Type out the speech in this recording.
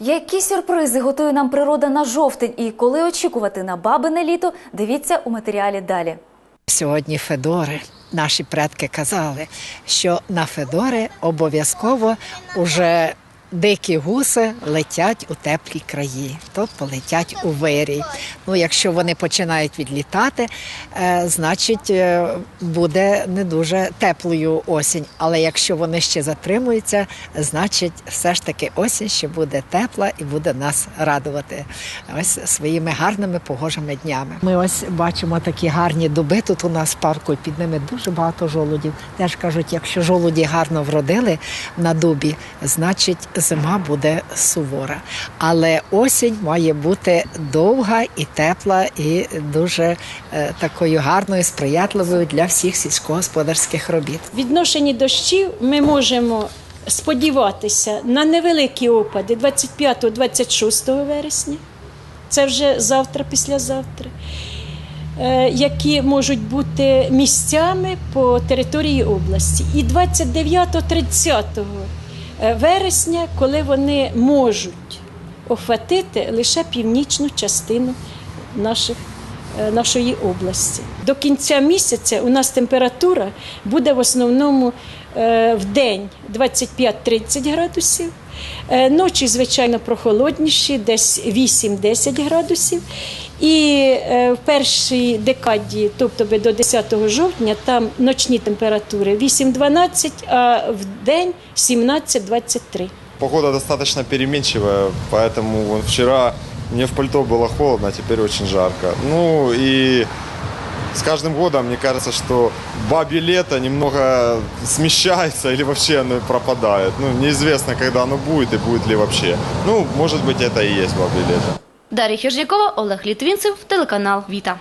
Які сюрпризи готує нам природа на жовтень і коли очікувати на бабине літо, дивіться у матеріалі далі. Сьогодні Федори. Наші предки казали, що на Федори обов'язково уже дикі гуси летять у теплі краї, тобто летять у вирій. Ну, якщо вони починають відлітати, е, значить е, буде не дуже теплою осінь. Але якщо вони ще затримуються, значить все ж таки осінь ще буде тепла і буде нас радувати ось своїми гарними погожими днями. Ми ось бачимо такі гарні дуби тут у нас в парку, і під ними дуже багато жолудів. Теж кажуть, якщо жолуді гарно вродили на дубі, значить зима буде сувора. Але осінь має бути довга і тепла, і дуже е, такою гарною, сприятливою для всіх сільськогосподарських робіт. відношенні дощів ми можемо сподіватися на невеликі опади 25-26 вересня. Це вже завтра, післязавтра, е, які можуть бути місцями по території області. І 29-30 вересня, коли вони можуть охватити лише північну частину наших е, нашої області. До кінця місяця у нас температура буде в основному е, в день 25-30 градусів. Е, Ночі, звичайно, прохолодніші, десь 8-10 градусів. І е, в першій декаді, тобто би до 10 жовтня, там ночні температури 8-12, а в день 17-23. Погода достаточно переменчивая, поэтому вон вчера мне в пальто было холодно, а теперь очень жарко. Ну и с каждым годом мне кажется, что бабье лето немного смещается или вообще оно пропадает. Ну, неизвестно, когда оно будет и будет ли вообще. Ну, может быть, это и есть бабье лето. Дар'я Хіржнякова, Олег Літвінцев, телеканал Віта.